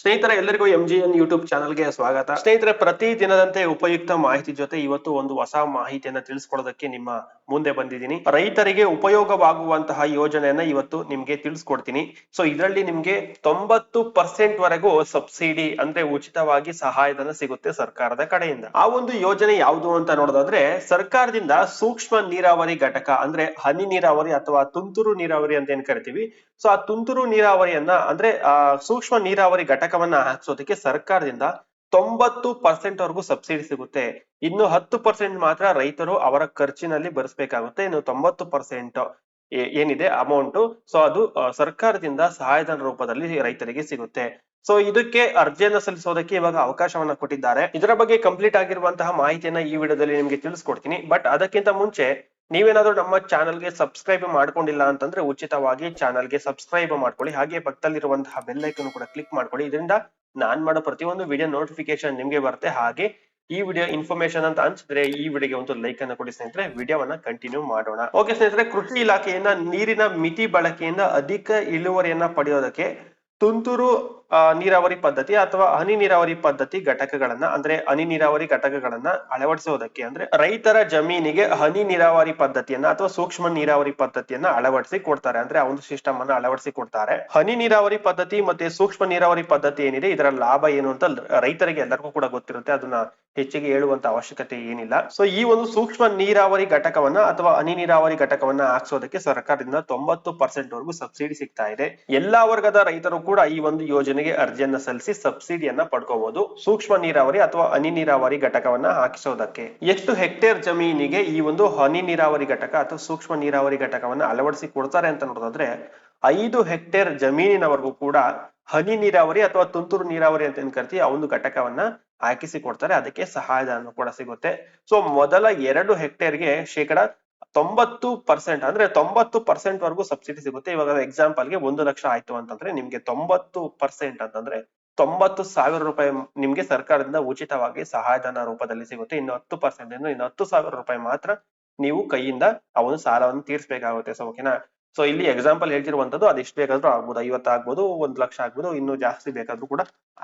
ಸ್ನೇಹಿತರೆ, ಎಲ್ಲರಿಗೂ M G N YouTube ಚಾನಲ್ಗೆ ಸ್ವಾಗತ. ಸ್ನೇಹಿತರೆ, ಪ್ರತಿ ದಿನದಂತೆ ಉಪಯುಕ್ತ ಮಾಹಿತಿ ಜೊತೆ ಇವತ್ತು ಒಂದು ಹೊಸ ಮಾಹಿತಿಯನ್ನ ತಿಳಿಸ್ಕೊಡೋದಕ್ಕೆ ನಿಮ್ಮ ಮುಂದೆ ಬಂದಿದ್ದೀನಿ. ರೈತರಿಗೆ ಉಪಯೋಗವಾಗುವಂತಹ ಯೋಜನೆಯನ್ನ ಇವತ್ತು ನಿಮ್ಗೆ ತಿಳಿಸ್ಕೊಡ್ತೀನಿ. ಸೊ ಇದರಲ್ಲಿ ನಿಮ್ಗೆ ತೊಂಬತ್ತು ಪರ್ಸೆಂಟ್ ವರೆಗೂ ಸಬ್ಸಿಡಿ ಅಂದ್ರೆ ಉಚಿತವಾಗಿ ಸಹಾಯಧನ ಸಿಗುತ್ತೆ ಸರ್ಕಾರದ ಕಡೆಯಿಂದ. ಆ ಒಂದು ಯೋಜನೆ ಯಾವುದು ಅಂತ ನೋಡೋದಾದ್ರೆ, ಸರ್ಕಾರದಿಂದ ಸೂಕ್ಷ್ಮ ನೀರಾವರಿ ಘಟಕ ಅಂದ್ರೆ ಹನಿ ನೀರಾವರಿ ಅಥವಾ ತುಂತುರು ನೀರಾವರಿ ಅಂತ ಏನ್ ಕರಿತೀವಿ? ಸೊ ಆ ತುಂತುರು ನೀರಾವರಿಯನ್ನ ಅಂದ್ರೆ, ಆ ಸೂಕ್ಷ್ಮ ನೀರಾವರಿ ಘಟಕವನ್ನ ಹಾಕ್ಸೋದಕ್ಕೆ ಸರ್ಕಾರದಿಂದ ತೊಂಬತ್ತು ಪರ್ಸೆಂಟ್ ವರೆಗೂ ಸಬ್ಸಿಡಿ ಸಿಗುತ್ತೆ. ಇನ್ನು ಹತ್ತು ಪರ್ಸೆಂಟ್ ಮಾತ್ರ ರೈತರು ಅವರ ಖರ್ಚಿನಲ್ಲಿ ಬರ್ಸ್ಬೇಕಾಗುತ್ತೆ. ಇನ್ನು ತೊಂಬತ್ತು ಪರ್ಸೆಂಟ್ ಏನಿದೆ ಅಮೌಂಟ್ ಸೊ ಅದು ಸರ್ಕಾರದಿಂದ ಸಹಾಯಧನ ರೂಪದಲ್ಲಿ ರೈತರಿಗೆ ಸಿಗುತ್ತೆ. ಸೊ ಇದಕ್ಕೆ ಅರ್ಜಿಯನ್ನ ಸಲ್ಲಿಸೋದಕ್ಕೆ ಇವಾಗ ಅವಕಾಶವನ್ನ ಕೊಟ್ಟಿದ್ದಾರೆ. ಇದರ ಬಗ್ಗೆ ಕಂಪ್ಲೀಟ್ ಆಗಿರುವಂತಹ ಮಾಹಿತಿಯನ್ನ ಈ ವಿಡಿಯೋದಲ್ಲಿ ನಿಮ್ಗೆ ತಿಳಿಸ್ಕೊಡ್ತೀನಿ. ಬಟ್ ಅದಕ್ಕಿಂತ ಮುಂಚೆ ನೀವೇನಾದ್ರೂ ನಮ್ಮ ಚಾನಲ್ಗೆ ಸಬ್ಸ್ಕ್ರೈಬ್ ಮಾಡ್ಕೊಂಡಿಲ್ಲ ಅಂತಂದ್ರೆ ಉಚಿತವಾಗಿ ಚಾನಲ್ಗೆ ಸಬ್ಸ್ಕ್ರೈಬ್ ಮಾಡ್ಕೊಳ್ಳಿ. ಹಾಗೆ ಪಕ್ಕದಲ್ಲಿರುವಂತಹ ಬೆಲ್ ಐಕನ್ ಕೂಡ ಕ್ಲಿಕ್ ಮಾಡ್ಕೊಳ್ಳಿ. ಇದರಿಂದ ನಾನ್ ಮಾಡೋ ಪ್ರತಿಯೊಂದು ವಿಡಿಯೋ ನೋಟಿಫಿಕೇಶನ್ ನಿಮ್ಗೆ ಬರುತ್ತೆ. ಹಾಗೆ ಈ ವಿಡಿಯೋ ಇನ್ಫಾರ್ಮೇಶನ್ ಅಂತ ಅನ್ಸಿದ್ರೆ ಈ ವಿಡಿಯೋಗೆ ಒಂದು ಲೈಕ್ ಅನ್ನು ಕೊಡಿ ಸ್ನೇಹಿತರೆ. ವಿಡಿಯೋವನ್ನ ಕಂಟಿನ್ಯೂ ಮಾಡೋಣ. ಓಕೆ ಸ್ನೇಹಿತರೆ, ಕೃಷಿ ಇಲಾಖೆಯಿಂದ ನೀರಿನ ಮಿತಿ ಬಳಕೆಯಿಂದ ಅಧಿಕ ಇಳುವರಿಯನ್ನ ಪಡೆಯೋದಕ್ಕೆ ತುಂತುರು ನೀರಾವರಿ ಪದ್ಧತಿ ಅಥವಾ ಹನಿ ನೀರಾವರಿ ಪದ್ಧತಿ ಘಟಕಗಳನ್ನ, ಅಂದ್ರೆ ಹನಿ ನೀರಾವರಿ ಘಟಕಗಳನ್ನ ಅಳವಡಿಸೋದಕ್ಕೆ ಅಂದ್ರೆ ರೈತರ ಜಮೀನಿಗೆ ಹನಿ ನೀರಾವರಿ ಪದ್ಧತಿಯನ್ನ ಅಥವಾ ಸೂಕ್ಷ್ಮ ನೀರಾವರಿ ಪದ್ಧತಿಯನ್ನ ಅಳವಡಿಸಿ ಕೊಡ್ತಾರೆ. ಅಂದ್ರೆ ಆ ಒಂದು ಸಿಸ್ಟಮ್ ಅನ್ನ ಅಳವಡಿಸಿ ಕೊಡ್ತಾರೆ. ಹನಿ ನೀರಾವರಿ ಪದ್ಧತಿ ಮತ್ತೆ ಸೂಕ್ಷ್ಮ ನೀರಾವರಿ ಪದ್ಧತಿ ಏನಿದೆ, ಇದರ ಲಾಭ ಏನು ಅಂತ ರೈತರಿಗೆ ಎಲ್ಲರಿಗೂ ಕೂಡ ಗೊತ್ತಿರುತ್ತೆ. ಅದನ್ನ ಹೆಚ್ಚಿಗೆ ಹೇಳುವಂತ ಅವಶ್ಯಕತೆ ಏನಿಲ್ಲ. ಸೊ ಈ ಒಂದು ಸೂಕ್ಷ್ಮ ನೀರಾವರಿ ಘಟಕವನ್ನ ಅಥವಾ ಹನಿ ನೀರಾವರಿ ಘಟಕವನ್ನ ಹಾಕ್ಸೋದಕ್ಕೆ ಸರ್ಕಾರದಿಂದ ತೊಂಬತ್ತು ಪರ್ಸೆಂಟ್ ವರೆಗೂ ಸಬ್ಸಿಡಿ ಸಿಗ್ತಾ ಇದೆ. ಎಲ್ಲಾ ವರ್ಗದ ರೈತರು ಕೂಡ ಈ ಒಂದು ಯೋಜನೆಗೆ ಅರ್ಜಿಯನ್ನ ಸಲ್ಲಿಸಿ ಸಬ್ಸಿಡಿಯನ್ನ ಪಡ್ಕೋಬಹುದು ಸೂಕ್ಷ್ಮ ನೀರಾವರಿ ಅಥವಾ ಹನಿ ನೀರಾವರಿ ಘಟಕವನ್ನ ಹಾಕಿಸೋದಕ್ಕೆ. ಎಷ್ಟು ಹೆಕ್ಟೇರ್ ಜಮೀನಿಗೆ ಈ ಒಂದು ಹನಿ ನೀರಾವರಿ ಘಟಕ ಅಥವಾ ಸೂಕ್ಷ್ಮ ನೀರಾವರಿ ಘಟಕವನ್ನ ಅಳವಡಿಸಿ ಕೊಡ್ತಾರೆ ಅಂತ ನೋಡೋದಾದ್ರೆ, ಐದು ಹೆಕ್ಟೇರ್ ಜಮೀನಿನವರೆಗೂ ಕೂಡ ಹನಿ ನೀರಾವರಿ ಅಥವಾ ತುಂತುರು ನೀರಾವರಿ ಅಂತ ಏನ್ ಕರಿತೀವಿ, ಆ ಒಂದು ಘಟಕವನ್ನ ಹಾಕಿಸಿ ಕೊಡ್ತಾರೆ ಅದಕ್ಕೆ ಸಹಾಯಧನ ಕೂಡ ಸಿಗುತ್ತೆ. ಸೊ ಮೊದಲ ಎರಡು ಹೆಕ್ಟೇರ್ಗೆ ಶೇಕಡ ತೊಂಬತ್ತು ಪರ್ಸೆಂಟ್ ಅಂದ್ರೆ ತೊಂಬತ್ತು ಪರ್ಸೆಂಟ್ ವರೆಗೂ ಸಬ್ಸಿಡಿ ಸಿಗುತ್ತೆ. ಇವಾಗ ಎಕ್ಸಾಂಪಲ್ಗೆ ಒಂದು ಲಕ್ಷ ಆಯ್ತು ಅಂತಂದ್ರೆ ನಿಮ್ಗೆ ತೊಂಬತ್ತು ಪರ್ಸೆಂಟ್ ಅಂತಂದ್ರೆ ತೊಂಬತ್ತು ಸಾವಿರ ರೂಪಾಯಿ ನಿಮ್ಗೆ ಸರ್ಕಾರದಿಂದ ಉಚಿತವಾಗಿ ಸಹಾಯಧನ ರೂಪದಲ್ಲಿ ಸಿಗುತ್ತೆ. ಇನ್ನು ಹತ್ತು ಪರ್ಸೆಂಟ್ ಇನ್ನು ಹತ್ತು ಸಾವಿರ ರೂಪಾಯಿ ಮಾತ್ರ ನೀವು ಕೈಯಿಂದ ಆ ಒಂದು ಸಾಲವನ್ನು ತೀರ್ಸ್ಬೇಕಾಗುತ್ತೆ. ಸೊ ಓಕೆನಾ ಸೊ ಇಲ್ಲಿ ಎಕ್ಸಾಂಪಲ್ ಹೇಳ್ತಿರುವಂತದ್ದು ಅದೆಷ್ಟು ಬೇಕಾದ್ರೂ ಆಗ್ಬೋದು, ಐವತ್ತು ಆಗ್ಬೋದು, ಒಂದ್ ಲಕ್ಷ ಆಗ್ಬೋದು, ಇನ್ನು ಜಾಸ್ತಿ ಬೇಕಾದ್ರೂ ಕೂಡ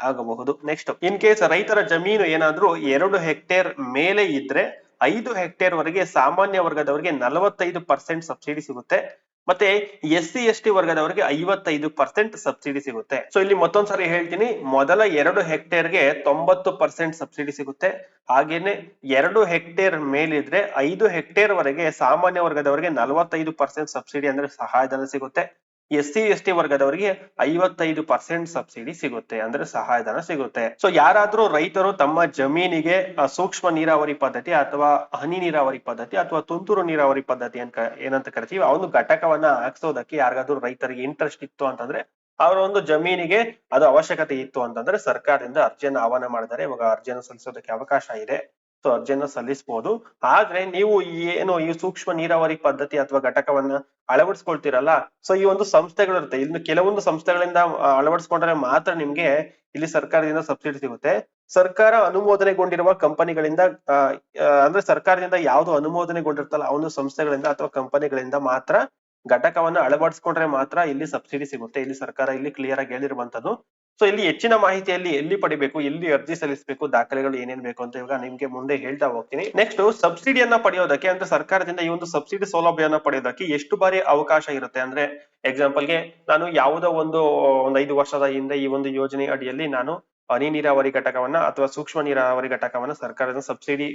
ಆಗಬಹುದು. ನೆಕ್ಸ್ಟ್ ಇನ್ ಕೇಸ್ ರೈತರ ಜಮೀನು ಏನಾದ್ರೂ ಎರಡು ಹೆಕ್ಟೇರ್ ಮೇಲೆ ಇದ್ರೆ, ಐದು ಹೆಕ್ಟೇರ್ ವರೆಗೆ ಸಾಮಾನ್ಯ ವರ್ಗದವರಿಗೆ ನಲವತ್ತೈದು ಪರ್ಸೆಂಟ್ ಸಬ್ಸಿಡಿ ಸಿಗುತ್ತೆ. ಮತ್ತೆ ಎಸ್ ಸಿ ಎಸ್ ಟಿ ವರ್ಗದವರಿಗೆ ಐವತ್ತೈದು ಪರ್ಸೆಂಟ್ ಸಬ್ಸಿಡಿ ಸಿಗುತ್ತೆ. ಸೊ ಇಲ್ಲಿ ಮತ್ತೊಂದ್ಸರಿ ಹೇಳ್ತೀನಿ, ಮೊದಲ ಎರಡು ಹೆಕ್ಟೇರ್ಗೆ ತೊಂಬತ್ತು ಪರ್ಸೆಂಟ್ ಸಬ್ಸಿಡಿ ಸಿಗುತ್ತೆ. ಹಾಗೇನೆ ಎರಡು ಹೆಕ್ಟೇರ್ ಮೇಲಿದ್ರೆ ಐದು ಹೆಕ್ಟೇರ್ ವರೆಗೆ ಸಾಮಾನ್ಯ ವರ್ಗದವರಿಗೆ ನಲವತ್ತೈದು ಪರ್ಸೆಂಟ್ ಸಬ್ಸಿಡಿ ಅಂದ್ರೆ ಸಹಾಯಧನ ಸಿಗುತ್ತೆ. ಎಸ್ ಸಿ ಎಸ್ ಟಿ ವರ್ಗದವರಿಗೆ ಐವತ್ತೈದು ಪರ್ಸೆಂಟ್ ಸಬ್ಸಿಡಿ ಸಿಗುತ್ತೆ, ಅಂದ್ರೆ ಸಹಾಯಧನ ಸಿಗುತ್ತೆ. ಸೊ ಯಾರಾದ್ರೂ ರೈತರು ತಮ್ಮ ಜಮೀನಿಗೆ ಸೂಕ್ಷ್ಮ ನೀರಾವರಿ ಪದ್ಧತಿ ಅಥವಾ ಹನಿ ನೀರಾವರಿ ಪದ್ಧತಿ ಅಥವಾ ತುಂತುರು ನೀರಾವರಿ ಪದ್ಧತಿ ಅಂತ ಏನಂತ ಕರಿತೀವಿ, ಆ ಒಂದು ಘಟಕವನ್ನ ಹಾಕ್ಸೋದಕ್ಕೆ ಯಾರಿಗಾದ್ರೂ ರೈತರಿಗೆ ಇಂಟ್ರೆಸ್ಟ್ ಇತ್ತು ಅಂತಂದ್ರೆ, ಅವರ ಒಂದು ಜಮೀನಿಗೆ ಅದು ಅವಶ್ಯಕತೆ ಇತ್ತು ಅಂತಂದ್ರೆ ಸರ್ಕಾರದಿಂದ ಅರ್ಜಿಯನ್ನು ಆಹ್ವಾನ ಮಾಡಿದರೆ ಇವಾಗ ಅರ್ಜಿಯನ್ನು ಸಲ್ಲಿಸೋದಕ್ಕೆ ಅವಕಾಶ ಇದೆ. ಸೊ ಅರ್ಜಿಯನ್ನ ಸಲ್ಲಿಸಬಹುದು ಆದ್ರೆ ನೀವು ಏನು ಈ ಸೂಕ್ಷ್ಮ ನೀರಾವರಿ ಪದ್ಧತಿ ಅಥವಾ ಘಟಕವನ್ನ ಅಳವಡಿಸ್ಕೊಳ್ತೀರಲ್ಲ ಸೊ ಈ ಒಂದು ಸಂಸ್ಥೆಗಳಿರುತ್ತೆ. ಇನ್ನು ಕೆಲವೊಂದು ಸಂಸ್ಥೆಗಳಿಂದ ಅಳವಡಿಸ್ಕೊಂಡ್ರೆ ಮಾತ್ರ ನಿಮ್ಗೆ ಇಲ್ಲಿ ಸರ್ಕಾರದಿಂದ ಸಬ್ಸಿಡಿ ಸಿಗುತ್ತೆ. ಸರ್ಕಾರ ಅನುಮೋದನೆಗೊಂಡಿರುವ ಕಂಪನಿಗಳಿಂದ ಅಂದ್ರೆ ಸರ್ಕಾರದಿಂದ ಯಾವ್ದು ಅನುಮೋದನೆಗೊಂಡಿರ್ತಲ್ಲ ಆ ಒಂದು ಸಂಸ್ಥೆಗಳಿಂದ ಅಥವಾ ಕಂಪನಿಗಳಿಂದ ಮಾತ್ರ ಘಟಕವನ್ನ ಅಳವಡಿಸ್ಕೊಂಡ್ರೆ ಮಾತ್ರ ಇಲ್ಲಿ ಸಬ್ಸಿಡಿ ಸಿಗುತ್ತೆ. ಇಲ್ಲಿ ಸರ್ಕಾರ ಇಲ್ಲಿ ಕ್ಲಿಯರ್ ಆಗಿ ಹೇಳಿರುವಂತದ್ದು ಸೊ ಇಲ್ಲಿ ಹೆಚ್ಚಿನ ಮಾಹಿತಿಯಲ್ಲಿ ಎಲ್ಲಿ ಪಡಿಬೇಕು, ಎಲ್ಲಿ ಅರ್ಜಿ ಸಲ್ಲಿಸಬೇಕು, ದಾಖಲೆಗಳು ಏನೇನ್ ಬೇಕು ಅಂತ ಇವಾಗ ನಿಮ್ಗೆ ಮುಂದೆ ಹೇಳ್ತಾ ಹೋಗ್ತೀನಿ. ನೆಕ್ಸ್ಟ್ ಸಬ್ಸಿಡಿಯನ್ನ ಪಡೆಯೋದಕ್ಕೆ ಅಂದ್ರೆ ಸರ್ಕಾರದಿಂದ ಈ ಒಂದು ಸಬ್ಸಿಡಿ ಸೌಲಭ್ಯವನ್ನ ಪಡೆಯೋದಕ್ಕೆ ಎಷ್ಟು ಬಾರಿ ಅವಕಾಶ ಇರುತ್ತೆ ಅಂದ್ರೆ ಎಕ್ಸಾಂಪಲ್ಗೆ ನಾನು ಯಾವುದೋ ಒಂದು ಒಂದು ಐದು ವರ್ಷದ ಹಿಂದೆ ಈ ಒಂದು ಯೋಜನೆ ಅಡಿಯಲ್ಲಿ ನಾನು ಹನಿ ನೀರಾವರಿ ಘಟಕವನ್ನ ಅಥವಾ ಸೂಕ್ಷ್ಮ ನೀರಾವರಿ ಘಟಕವನ್ನ ಸರ್ಕಾರದ ಸಬ್ಸಿಡಿ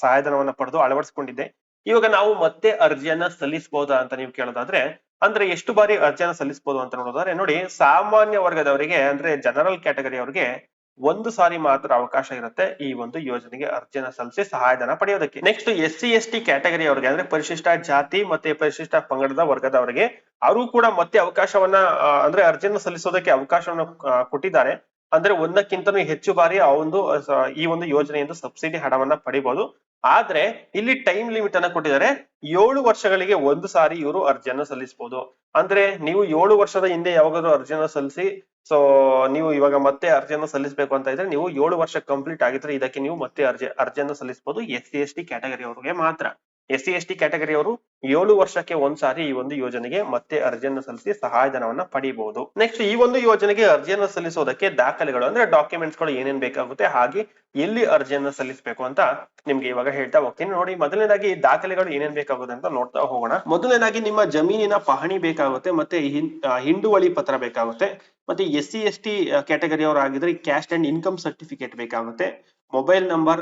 ಸಹಾಯಧನವನ್ನ ಪಡೆದು ಅಳವಡಿಸಿಕೊಂಡಿದ್ದೆ. ಇವಾಗ ನಾವು ಮತ್ತೆ ಅರ್ಜಿಯನ್ನ ಸಲ್ಲಿಸಬಹುದಾ ಅಂತ ನೀವು ಕೇಳೋದಾದ್ರೆ ಅಂದ್ರೆ ಎಷ್ಟು ಬಾರಿ ಅರ್ಜಿಯನ್ನು ಸಲ್ಲಿಸಬಹುದು ಅಂತ ನೋಡೋದಾದ್ರೆ, ನೋಡಿ ಸಾಮಾನ್ಯ ವರ್ಗದವರಿಗೆ ಅಂದ್ರೆ ಜನರಲ್ ಕ್ಯಾಟಗರಿ ಅವರಿಗೆ ಒಂದು ಸಾರಿ ಮಾತ್ರ ಅವಕಾಶ ಇರುತ್ತೆ ಈ ಒಂದು ಯೋಜನೆಗೆ ಅರ್ಜಿಯನ್ನ ಸಲ್ಲಿಸಿ ಸಹಾಯಧನ ಪಡೆಯೋದಕ್ಕೆ. Next S C S T category ಅವರಿಗೆ ಅಂದ್ರೆ ಪರಿಶಿಷ್ಟ ಜಾತಿ ಮತ್ತೆ ಪರಿಶಿಷ್ಟ ಪಂಗಡದ ವರ್ಗದವರಿಗೆ ಅವರು ಕೂಡ ಮತ್ತೆ ಅವಕಾಶವನ್ನ ಅಂದ್ರೆ ಅರ್ಜಿಯನ್ನು ಸಲ್ಲಿಸೋದಕ್ಕೆ ಅವಕಾಶವನ್ನು ಕೊಟ್ಟಿದ್ದಾರೆ. ಅಂದ್ರೆ ಒಂದಕ್ಕಿಂತನೂ ಹೆಚ್ಚು ಬಾರಿ ಆ ಒಂದು ಈ ಒಂದು ಯೋಜನೆಯಿಂದ ಸಬ್ಸಿಡಿ ಹಣವನ್ನ ಪಡಿಬಹುದು ಆದ್ರೆ ಇಲ್ಲಿ ಟೈಮ್ ಲಿಮಿಟ್ ಅನ್ನ ಕೊಟ್ಟಿದ್ದಾರೆ. ಏಳು ವರ್ಷಗಳಿಗೆ ಒಂದು ಸಾರಿ ಇವರು ಅರ್ಜಿಯನ್ನ ಸಲ್ಲಿಸಬಹುದು ಅಂದ್ರೆ ನೀವು ಏಳು ವರ್ಷದ ಹಿಂದೆ ಯಾವಾಗಾದ್ರೂ ಅರ್ಜಿಯನ್ನ ಸಲ್ಲಿಸಿ ಸೊ ನೀವು ಇವಾಗ ಮತ್ತೆ ಅರ್ಜಿಯನ್ನು ಸಲ್ಲಿಸಬೇಕು ಅಂತ ಇದ್ರೆ ನೀವು ಏಳು ವರ್ಷ ಕಂಪ್ಲೀಟ್ ಆಗಿದ್ರೆ ಇದಕ್ಕೆ ನೀವು ಮತ್ತೆ ಅರ್ಜಿ, ಅರ್ಜಿಯನ್ನು ಸಲ್ಲಿಸಬಹುದು S C S T category ಅವ್ರಿಗೆ ಮಾತ್ರ. S C S T category ಅವರು ಏಳು ವರ್ಷಕ್ಕೆ ಒಂದ್ಸಾರಿ ಈ ಒಂದು ಯೋಜನೆಗೆ ಮತ್ತೆ ಅರ್ಜಿಯನ್ನು ಸಲ್ಲಿಸಿ ಸಹಾಯಧನವನ್ನ ಪಡೆಯಬಹುದು ನೆಕ್ಸ್ಟ್ ಈ ಒಂದು ಯೋಜನೆಗೆ ಅರ್ಜಿಯನ್ನು ಸಲ್ಲಿಸೋದಕ್ಕೆ ದಾಖಲೆಗಳು ಅಂದ್ರೆ ಡಾಕ್ಯುಮೆಂಟ್ಸ್ಗಳು ಏನೇನ್ ಬೇಕಾಗುತ್ತೆ, ಹಾಗೆ ಎಲ್ಲಿ ಅರ್ಜಿಯನ್ನು ಸಲ್ಲಿಸಬೇಕು ಅಂತ ನಿಮ್ಗೆ ಇವಾಗ ಹೇಳ್ತಾ ಹೋಗ್ತೀನಿ. ನೋಡಿ, ಮೊದಲನೇದಾಗಿ ದಾಖಲೆಗಳು ಏನೇನ್ ಬೇಕಾಗುತ್ತೆ ಅಂತ ನೋಡ್ತಾ ಹೋಗೋಣ. ಮೊದಲನೇದಾಗಿ ನಿಮ್ಮ ಜಮೀನಿನ ಪಹಣಿ ಬೇಕಾಗುತ್ತೆ, ಮತ್ತೆ ಹಿಂಡುವಳಿ ಪತ್ರ ಬೇಕಾಗುತ್ತೆ, ಮತ್ತೆ S C S T category ಅವರಾಗಿದ್ರೆ caste and income certificate ಬೇಕಾಗುತ್ತೆ ಮೊಬೈಲ್ ನಂಬರ್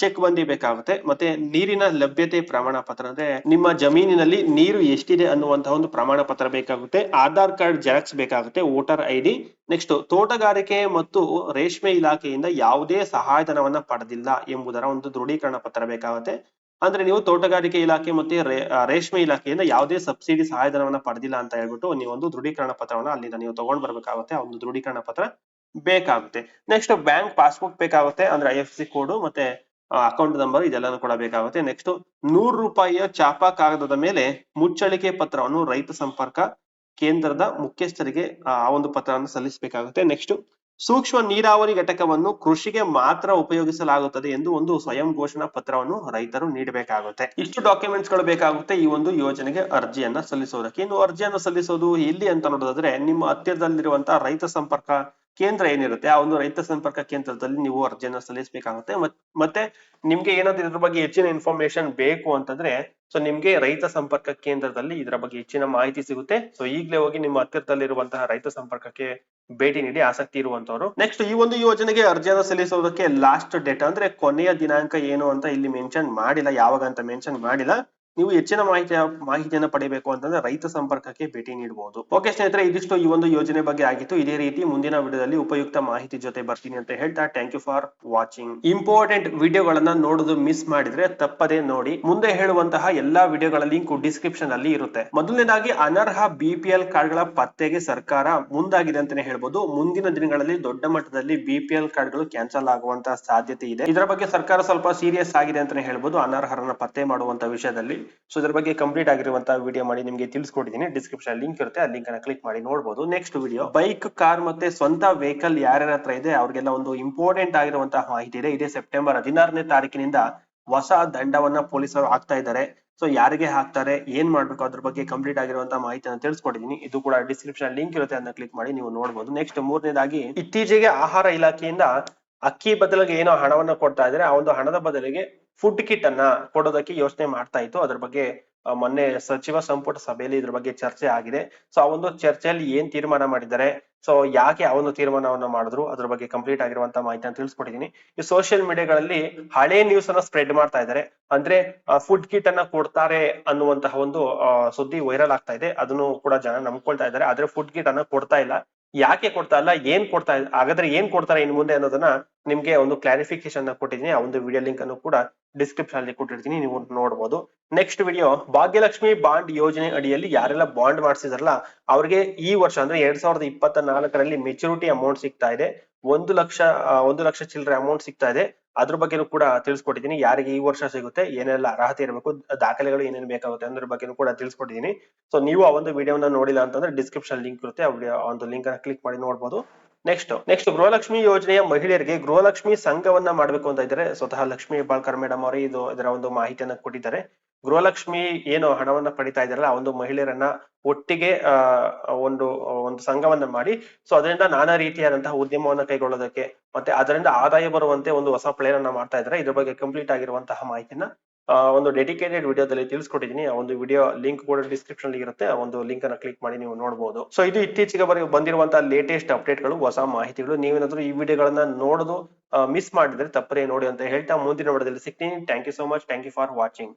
ಚೆಕ್ ಬಂದಿ ಬೇಕಾಗುತ್ತೆ. ಮತ್ತೆ ನೀರಿನ ಲಭ್ಯತೆ ಪ್ರಮಾಣ ಪತ್ರ ಅಂದ್ರೆ ನಿಮ್ಮ ಜಮೀನಿನಲ್ಲಿ ನೀರು ಎಷ್ಟಿದೆ ಅನ್ನುವಂತಹ ಒಂದು ಪ್ರಮಾಣ ಪತ್ರ ಬೇಕಾಗುತ್ತೆ. ಆಧಾರ್ ಕಾರ್ಡ್ ಜೆರಾಕ್ಸ್ ಬೇಕಾಗುತ್ತೆ, ವೋಟರ್ ಐ ಡಿ ನೆಕ್ಸ್ಟ್ ತೋಟಗಾರಿಕೆ ಮತ್ತು ರೇಷ್ಮೆ ಇಲಾಖೆಯಿಂದ ಯಾವುದೇ ಸಹಾಯಧನವನ್ನ ಪಡೆದಿಲ್ಲ ಎಂಬುದರ ಒಂದು ದೃಢೀಕರಣ ಪತ್ರ ಬೇಕಾಗುತ್ತೆ. ಅಂದ್ರೆ ನೀವು ತೋಟಗಾರಿಕೆ ಇಲಾಖೆ ಮತ್ತೆ ರೇಷ್ಮೆ ಇಲಾಖೆಯಿಂದ ಯಾವುದೇ ಸಬ್ಸಿಡಿ ಸಹಾಯಧನವನ್ನ ಪಡೆದಿಲ್ಲ ಅಂತ ಹೇಳ್ಬಿಟ್ಟು ನೀವು ಒಂದು ದೃಢೀಕರಣ ಪತ್ರವನ್ನ ಅಲ್ಲಿಂದ ನೀವು ತಗೊಂಡ್ ಬರ್ಬೇಕಾಗುತ್ತೆ. ಒಂದು ದೃಢೀಕರಣ ಪತ್ರ ಬೇಕಾಗುತ್ತೆ. ನೆಕ್ಸ್ಟ್ ಬ್ಯಾಂಕ್ ಪಾಸ್ಬುಕ್ ಬೇಕಾಗುತ್ತೆ, ಅಂದ್ರೆ ಐ ಎಫ್ ಸಿ ಕೋಡ್ ಮತ್ತೆ ಅಕೌಂಟ್ ನಂಬರ್ ಇದೆಲ್ಲಾನು ಕೂಡ ಬೇಕಾಗುತ್ತೆ. ನೆಕ್ಸ್ಟ್ ನೂರು ರೂಪಾಯಿಯ ಚಾಪಾ ಕಾಗದದ ಮೇಲೆ ಮುಚ್ಚಳಿಕೆ ಪತ್ರವನ್ನು ರೈತ ಸಂಪರ್ಕ ಕೇಂದ್ರದ ಮುಖ್ಯಸ್ಥರಿಗೆ, ಆ ಒಂದು ಪತ್ರವನ್ನು ಸಲ್ಲಿಸಬೇಕಾಗುತ್ತೆ. ನೆಕ್ಸ್ಟ್ ಸೂಕ್ಷ್ಮ ನೀರಾವರಿ ಘಟಕವನ್ನು ಕೃಷಿಗೆ ಮಾತ್ರ ಉಪಯೋಗಿಸಲಾಗುತ್ತದೆ ಎಂದು ಒಂದು ಸ್ವಯಂ ಘೋಷಣಾ ಪತ್ರವನ್ನು ರೈತರು ನೀಡಬೇಕಾಗುತ್ತೆ. ಇಷ್ಟು ಡಾಕ್ಯುಮೆಂಟ್ಸ್ಗಳು ಬೇಕಾಗುತ್ತೆ ಈ ಒಂದು ಯೋಜನೆಗೆ ಅರ್ಜಿಯನ್ನ ಸಲ್ಲಿಸೋದಕ್ಕೆ. ಇನ್ನು ಅರ್ಜಿಯನ್ನು ಸಲ್ಲಿಸೋದು ಎಲ್ಲಿ ಅಂತ ನೋಡೋದಾದ್ರೆ, ನಿಮ್ಮ ಹತ್ತಿರದಲ್ಲಿರುವಂತಹ ರೈತ ಸಂಪರ್ಕ ಕೇಂದ್ರ ಏನಿರುತ್ತೆ, ಆ ಒಂದು ರೈತ ಸಂಪರ್ಕ ಕೇಂದ್ರದಲ್ಲಿ ನೀವು ಅರ್ಜಿಯನ್ನು ಸಲ್ಲಿಸಬೇಕಾಗುತ್ತೆ. ಮತ್- ಮತ್ತೆ ನಿಮ್ಗೆ ಏನಾದ್ರು ಇದ್ರ ಬಗ್ಗೆ ಹೆಚ್ಚಿನ ಇನ್ಫಾರ್ಮೇಶನ್ ಬೇಕು ಅಂತಂದ್ರೆ ಸೊ ನಿಮ್ಗೆ ರೈತ ಸಂಪರ್ಕ ಕೇಂದ್ರದಲ್ಲಿ ಇದರ ಬಗ್ಗೆ ಹೆಚ್ಚಿನ ಮಾಹಿತಿ ಸಿಗುತ್ತೆ. ಸೊ ಈಗಲೇ ಹೋಗಿ ನಿಮ್ಮ ಹತ್ತಿರದಲ್ಲಿರುವಂತಹ ರೈತ ಸಂಪರ್ಕಕ್ಕೆ ಭೇಟಿ ನೀಡಿ ಆಸಕ್ತಿ ಇರುವಂತವರು. ನೆಕ್ಸ್ಟ್ ಈ ಒಂದು ಯೋಜನೆಗೆ ಅರ್ಜಿಯನ್ನು ಸಲ್ಲಿಸೋದಕ್ಕೆ ಲಾಸ್ಟ್ ಡೇಟ್ ಅಂದ್ರೆ ಕೊನೆಯ ದಿನಾಂಕ ಏನು ಅಂತ ಇಲ್ಲಿ ಮೆನ್ಷನ್ ಮಾಡಿಲ್ಲ, ಯಾವಾಗ ಅಂತ ಮೆನ್ಷನ್ ಮಾಡಿಲ್ಲ. ನೀವು ಹೆಚ್ಚಿನ ಮಾಹಿತಿಯ ಮಾಹಿತಿಯನ್ನು ಪಡೆಯಬೇಕು ಅಂತಂದ್ರೆ ರೈತ ಸಂಪರ್ಕಕ್ಕೆ ಭೇಟಿ ನೀಡಬಹುದು ಓಕೆ ಸ್ನೇಹಿತರೆ, ಇದಿಷ್ಟು ಈ ಒಂದು ಯೋಜನೆ ಬಗ್ಗೆ ಆಗಿತ್ತು. ಇದೇ ರೀತಿ ಮುಂದಿನ ವಿಡಿಯೋದಲ್ಲಿ ಉಪಯುಕ್ತ ಮಾಹಿತಿ ಜೊತೆ ಬರ್ತೀನಿ ಅಂತ ಹೇಳ್ತಾ thank you for watching important ವಿಡಿಯೋಗಳನ್ನ ನೋಡೋದು ಮಿಸ್ ಮಾಡಿದ್ರೆ ತಪ್ಪದೇ ನೋಡಿ. ಮುಂದೆ ಹೇಳುವಂತಹ ಎಲ್ಲಾ ವಿಡಿಯೋಗಳ ಲಿಂಕ್ ಡಿಸ್ಕ್ರಿಪ್ಷನ್ ಅಲ್ಲಿ ಇರುತ್ತೆ. ಮೊದಲನೇದಾಗಿ, ಅನರ್ಹ ಬಿಪಿಎಲ್ ಕಾರ್ಡ್ಗಳ ಪತ್ತೆಗೆ ಸರ್ಕಾರ ಮುಂದಾಗಿದೆ ಅಂತಾನೆ ಹೇಳ್ಬೋದು. ಮುಂದಿನ ದಿನಗಳಲ್ಲಿ ದೊಡ್ಡ ಮಟ್ಟದಲ್ಲಿ ಬಿಪಿಎಲ್ ಕಾರ್ಡ್ಗಳು ಕ್ಯಾನ್ಸಲ್ ಆಗುವಂತಹ ಸಾಧ್ಯತೆ ಇದೆ. ಇದರ ಬಗ್ಗೆ ಸರ್ಕಾರ ಸ್ವಲ್ಪ ಸೀರಿಯಸ್ ಆಗಿದೆ ಅಂತಾನೆ ಹೇಳ್ಬೋದು. ಅನರ್ಹರನ್ನ ಪತ್ತೆ ಮಾಡುವಂತ ವಿಷಯದಲ್ಲಿ. ಸೊ ಇದ್ರ ಬಗ್ಗೆ ಕಂಪ್ಲೀಟ್ ಆಗಿರುವಂತಹ ವಿಡಿಯೋ ಮಾಡಿ ನಿಮಗೆ ತಿಳಿಸ್ಕೊಟ್ಟಿದ್ದೀನಿ. ಡಿಸ್ಕ್ರಿಪ್ಷನ್ ಲಿಂಕ್ ಇರುತ್ತೆ. ಆ ಲಿಂಕ್ ಅನ್ನ ಕ್ಲಿಕ್ ಮಾಡಿ ನೋಡಬಹುದು ನೆಕ್ಸ್ಟ್ ವಿಡಿಯೋ ಬೈಕ್ ಕಾರ್ ಮತ್ತೆ ಸ್ವಂತ ವೆಹಿಕಲ್ ಯಾರ್ಯಾರ ಹತ್ರ ಇದೆ, ಅವ್ರಿಗೆಲ್ಲ ಒಂದು ಇಂಪಾರ್ಟೆಂಟ್ ಆಗಿರುವಂತಹ ಮಾಹಿತಿ ಇದೆ. ಇದೇ ಸೆಪ್ಟೆಂಬರ್ ಹದಿನಾರನೇ ತಾರೀಕಿನಿಂದ ಹೊಸ ದಂಡವನ್ನ ಪೊಲೀಸರು ಹಾಕ್ತಾ ಇದ್ದಾರೆ. ಸೊ ಯಾರಿಗೆ ಹಾಕ್ತಾರೆ, ಏನ್ ಮಾಡ್ಬೇಕು, ಅದ್ರ ಬಗ್ಗೆ ಕಂಪ್ಲೀಟ್ ಆಗಿರುವಂತಹ ಮಾಹಿತಿಯನ್ನು ತಿಳಿಸ್ಕೊಟ್ಟಿದ್ದೀನಿ. ಇದು ಕೂಡ ಡಿಸ್ಕ್ರಿಪ್ಷನ್ ಲಿಂಕ್ ಇರುತ್ತೆ, ಅದನ್ನ ಕ್ಲಿಕ್ ಮಾಡಿ ನೀವು ನೋಡಬಹುದು ನೆಕ್ಸ್ಟ್ ಮೂರನೇದಾಗಿ, ಇತ್ತೀಚೆಗೆ ಆಹಾರ ಇಲಾಖೆಯಿಂದ ಅಕ್ಕಿ ಬದಲಿಗೆ ಏನೋ ಹಣವನ್ನ ಕೊಡ್ತಾ ಇದ್ದಾರೆ. ಆ ಒಂದು ಹಣದ ಬದಲಿಗೆ ಫುಡ್ ಕಿಟ್ ಅನ್ನ ಕೊಡೋದಕ್ಕೆ ಯೋಚನೆ ಮಾಡ್ತಾ ಇತ್ತು. ಅದ್ರ ಬಗ್ಗೆ ಮೊನ್ನೆ ಸಚಿವ ಸಂಪುಟ ಸಭೆಯಲ್ಲಿ ಇದ್ರ ಬಗ್ಗೆ ಚರ್ಚೆ ಆಗಿದೆ. ಸೊ, ಆ ಒಂದು ಚರ್ಚೆಯಲ್ಲಿ ಏನ್ ತೀರ್ಮಾನ ಮಾಡಿದ್ದಾರೆ? ಸೊ, ಯಾಕೆ ಆ ಒಂದು ತೀರ್ಮಾನವನ್ನ ಮಾಡಿದ್ರು? ಅದ್ರ ಬಗ್ಗೆ ಕಂಪ್ಲೀಟ್ ಆಗಿರುವಂತ ಮಾಹಿತಿಯನ್ನು ತಿಳಿಸ್ಕೊಟ್ಟಿದ್ದೀನಿ ಈ ಸೋಷಿಯಲ್ ಮೀಡಿಯಾಗಳಲ್ಲಿ ಹಳೆ ನ್ಯೂಸ್ ಅನ್ನ ಸ್ಪ್ರೆಡ್ ಮಾಡ್ತಾ ಇದ್ದಾರೆ. ಅಂದ್ರೆ ಫುಡ್ ಕಿಟ್ ಅನ್ನ ಕೊಡ್ತಾರೆ ಅನ್ನುವಂತಹ ಒಂದು ಸುದ್ದಿ ವೈರಲ್ ಆಗ್ತಾ ಇದೆ. ಅದನ್ನು ಕೂಡ ಜನ ನಂಬ್ಕೊಳ್ತಾ ಇದ್ದಾರೆ. ಆದ್ರೆ ಫುಡ್ ಕಿಟ್ ಅನ್ನ ಕೊಡ್ತಾ ಇಲ್ಲ. ಯಾಕೆ ಕೊಡ್ತಾ ಇಲ್ಲ, ಏನ್ ಕೊಡ್ತಾ ಹಾಗಾದ್ರೆ ಏನ್ ಕೊಡ್ತಾರೆ ಇನ್ ಮುಂದೆ ಅನ್ನೋದನ್ನ ನಿಮ್ಗೆ ಒಂದು ಕ್ಲಾರಿಫಿಕೇಶನ್ ಕೊಟ್ಟಿದ್ದೀನಿ. ಆ ಒಂದು ವಿಡಿಯೋ ಲಿಂಕ್ ಅನ್ನು ಕೂಡ ಡಿಸ್ಕ್ರಿಪ್ಷನ್ ಅಲ್ಲಿ ಕೊಟ್ಟಿರ್ತೀನಿ, ನೀವು ನೋಡಬಹುದು ನೆಕ್ಸ್ಟ್ ವಿಡಿಯೋ ಭಾಗ್ಯಲಕ್ಷ್ಮಿ ಬಾಂಡ್ ಯೋಜನೆ ಅಡಿಯಲ್ಲಿ ಯಾರೆಲ್ಲ ಬಾಂಡ್ ಮಾಡಿಸಿದಾರಲ್ಲ, ಅವ್ರಿಗೆ ಈ ವರ್ಷ ಅಂದ್ರೆ ಎರಡ್ ಸಾವಿರದ ಇಪ್ಪತ್ತ ನಾಲ್ಕರಲ್ಲಿ ಮೆಚುರಿಟಿ ಅಮೌಂಟ್ ಸಿಗ್ತಾ ಇದೆ. ಒಂದು ಲಕ್ಷ ಒಂದು ಲಕ್ಷ ಚಿಲ್ಲರೆ ಅಮೌಂಟ್ ಸಿಗ್ತಾ ಇದೆ. ಅದ್ರ ಬಗ್ಗೆನೂ ಕೂಡ ತಿಳಿಸ್ಕೊಟ್ಟಿದ್ದೀನಿ. ಯಾರಿಗೆ ಈ ವರ್ಷ ಸಿಗುತ್ತೆ, ಏನೆಲ್ಲ ಅರ್ಹತೆ ಇರಬೇಕು, ದಾಖಲೆಗಳು ಏನೇನು ಬೇಕಾಗುತ್ತೆ ಅದ್ರ ಬಗ್ಗೆನೂ ಕೂಡ ತಿಳಿಸ್ಕೊಟ್ಟಿದ್ದೀನಿ. ಸೊ ನೀವು ಆ ಒಂದು ವಿಡಿಯೋನ ನೋಡಿಲ್ಲ ಅಂತಂದ್ರೆ ಡಿಸ್ಕ್ರಿಪ್ಷನ್ ಲಿಂಕ್ ಇರುತ್ತೆ. ಒಂದು ಲಿಂಕ್ ಅನ್ನ ಕ್ಲಿಕ್ ಮಾಡಿ ನೋಡಬಹುದು ನೆಕ್ಸ್ಟ್ ನೆಕ್ಸ್ಟ್ ಗೃಹಲಕ್ಷ್ಮಿ ಯೋಜನೆಯ ಮಹಿಳೆಯರಿಗೆ ಗೃಹಲಕ್ಷ್ಮಿ ಸಂಘವನ್ನ ಮಾಡಬೇಕು ಅಂತ ಇದ್ದಾರೆ. ಸ್ವತಃ ಲಕ್ಷ್ಮಿ ಬಾಳ್ಕರ್ ಮೇಡಮ್ ಅವರೇ ಇದು ಇದರ ಒಂದು ಮಾಹಿತಿಯನ್ನ ಕೊಟ್ಟಿದ್ದಾರೆ. ಗೃಹಲಕ್ಷ್ಮಿ ಏನು ಹಣವನ್ನ ಪಡಿತಾ ಇದಾರಲ್ಲ ಆ ಒಂದು ಮಹಿಳೆಯರನ್ನ ಒಟ್ಟಿಗೆ ಒಂದು ಒಂದು ಸಂಘವನ್ನ ಮಾಡಿ, ಸೊ ಅದರಿಂದ ನಾನಾ ರೀತಿಯಾದಂತಹ ಉದ್ಯಮವನ್ನ ಕೈಗೊಳ್ಳೋದಕ್ಕೆ ಮತ್ತೆ ಅದರಿಂದ ಆದಾಯ ಬರುವಂತೆ ಒಂದು ಹೊಸ ಪ್ಲೇನ್ ಅನ್ನ ಮಾಡ್ತಾ ಇದ್ದಾರೆ. ಇದ್ರ ಬಗ್ಗೆ ಕಂಪ್ಲೀಟ್ ಆಗಿರುವಂತಹ ಮಾಹಿತಿನ ಒಂದು ಡೆಡಿಕೇಟೆಡ್ ವಿಡಿಯೋದಲ್ಲಿ ತಿಳಿಸ್ಕೊಟ್ಟಿದ್ದೀನಿ. ಆ ಒಂದು ವಿಡಿಯೋ ಲಿಂಕ್ ಕೂಡ ಡಿಸ್ಕ್ರಿಪ್ಷನ್ ಅಲ್ಲಿ ಇರುತ್ತೆ. ಆ ಒಂದು ಲಿಂಕ್ ಅನ್ನ ಕ್ಲಿಕ್ ಮಾಡಿ ನೀವು ನೋಡಬಹುದು ಸೊ ಇದು ಇತ್ತೀಚೆಗೆ ಬರೀ ಬಂದಿರುವಂತಹ ಲೇಟೆಸ್ಟ್ ಅಪ್ಡೇಟ್ಗಳು, ಹೊಸ ಮಾಹಿತಿಗಳು. ನೀವೇನಾದ್ರೂ ಈ ವಿಡಿಯೋಗಳನ್ನ ನೋಡೋದು ಮಿಸ್ ಮಾಡಿದ್ರೆ ತಪ್ಪರೇ ನೋಡಿ ಅಂತ ಹೇಳ್ತಾ ಮುಂದಿನ ವಿಡಿಯೋದಲ್ಲಿ ಸಿಗ್ತೀನಿ. Thank you so much thank you for watching